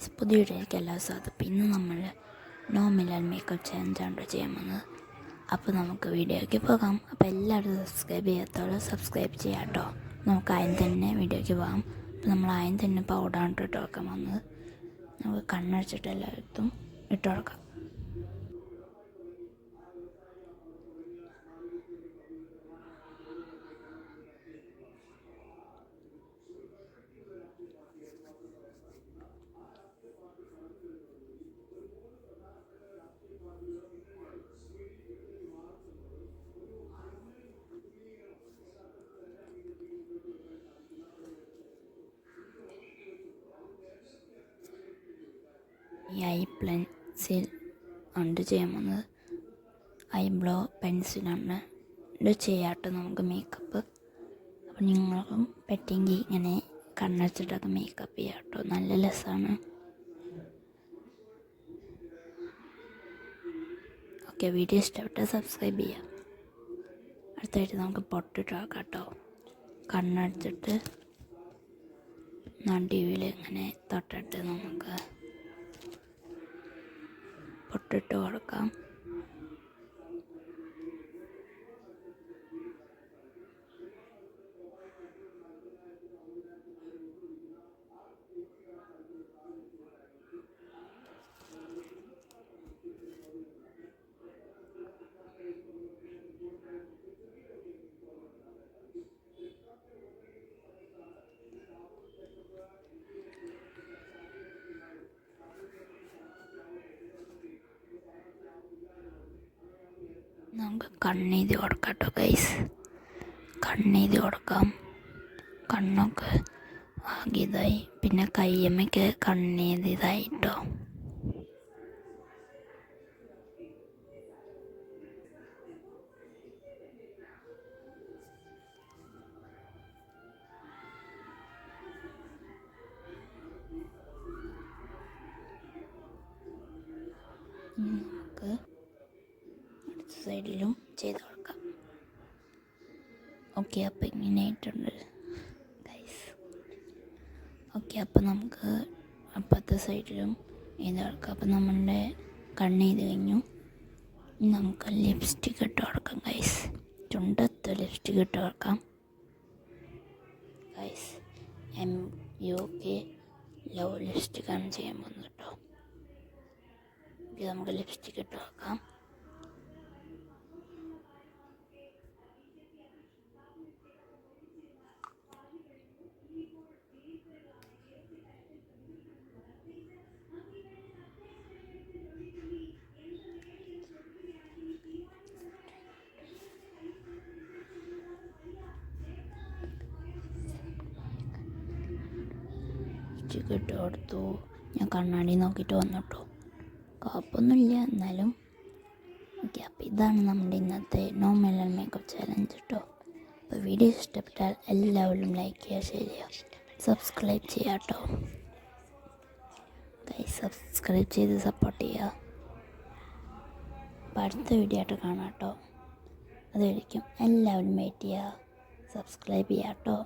Guys പുതിയ വീഡിയോയിലേക്ക് എല്ലാ സ്വാഗതം ഇന്ന് നമ്മൾ നോ മില്ലൽ മേക്കപ്പ് ആണ് ചെയ്യാൻ വന്നത് അപ്പോൾ നമുക്ക് വീഡിയോയ്ക്ക് പോകാം. അപ്പോൾ എല്ലാവരും സബ്സ്ക്രൈബ് ചെയ്യാത്തവർ സബ്സ്ക്രൈബ് ചെയ്യാം കേട്ടോ നമുക്ക് ആദ്യം തന്നെ വീഡിയോയ്ക്ക് പോകാം. അപ്പോൾ നമ്മൾ ആദ്യം തന്നെ പൗഡറാണ് ഇട്ട് കൊടുക്കാൻ വന്നത് നമുക്ക് കണ്ണടച്ചിട്ട് എല്ലായിടത്തും ഇട്ട് കൊടുക്കാം. ഈ ഐ പെൻസിൽ ഉണ്ട് ചെയ്യാൻ വന്നത് ഐബ്രോ പെൻസിലാണ് ഇത് ചെയ്യാട്ടോ നമുക്ക് മേക്കപ്പ് അപ്പം നിങ്ങൾക്കും പറ്റിയെങ്കിൽ ഇങ്ങനെ കണ്ണടച്ചിട്ടൊക്കെ മേക്കപ്പ് ചെയ്യാട്ടോ. നല്ല രസമാണ്. ഓക്കെ വീഡിയോ ഇഷ്ടപ്പെട്ട സബ്സ്ക്രൈബ് ചെയ്യാം. അടുത്തായിട്ട് നമുക്ക് പൊട്ടിട്ടാക്കാം കേട്ടോ കണ്ണടച്ചിട്ട് നടുവിൽ ഇങ്ങനെ തൊട്ടിട്ട് നമുക്ക് പൊട്ടിട്ട് കൊടുക്കാം. നമുക്ക് കണ്ണെഴുതി കൊടുക്കാം കേട്ടോ ഗൈസ് കണ്ണെഴുതി കൊടുക്കാം. കണ്ണൊക്കെ ആകിയതായി പിന്നെ കയ്യമ്മയ്ക്ക് കണ്ണെഴുതിയതായി കേട്ടോ ഇനി നമുക്ക് അടുത്ത സൈഡിലും ചെയ്ത് കൊടുക്കാം. ഓക്കെ അപ്പോൾ ഇങ്ങനെ ആയിട്ടുണ്ട് ഗൈസ് ഓക്കെ അപ്പോൾ നമുക്ക് അപ്പുറത്തെ സൈഡിലും ചെയ്ത് കൊടുക്കാം. അപ്പോൾ നമ്മളുടെ കണ്ണ് ചെയ്ത് കഴിഞ്ഞു. നമുക്ക് ലിപ്സ്റ്റിക് ഇട്ട് കൊടുക്കാം ഗൈസ് ചുണ്ടത്ത് ലിപ്സ്റ്റിക് ഇട്ട് കൊടുക്കാം. Guys M U K love ലിപ്സ്റ്റിക്കാണ് ചെയ്യാൻ പോകുന്നത് കേട്ടോ നമുക്ക് ലിപ്സ്റ്റിക് ഇട്ട് നോക്കാം ലിപ്സ്റ്റിക് ഇട്ട് ഞാൻ കണ്ണാടി നോക്കിയിട്ട് വന്നിട്ടു. കുഴപ്പമൊന്നുമില്ല എന്നാലും. ഓക്കെ അപ്പോൾ ഇതാണ് നമ്മുടെ ഇന്നത്തെ നോ മെല്ലൻ മേക്കപ്പ് ചാലഞ്ച് കേട്ടോ അപ്പോൾ വീഡിയോ ഇഷ്ടപ്പെട്ടാൽ എല്ലാവരും ലൈക്ക് ചെയ്യുക ഷെയർ ചെയ്യുക സബ്സ്ക്രൈബ് ചെയ്യുക കേട്ടോ സബ്സ്ക്രൈബ് ചെയ്ത് സപ്പോർട്ട് ചെയ്യുക. അപ്പോൾ അടുത്ത വീഡിയോ ആയിട്ട് കാണാം കേട്ടോ അതായിരിക്കും എല്ലാവരും വെയിറ്റ് ചെയ്യുക സബ്സ്ക്രൈബ് ചെയ്യാം കേട്ടോ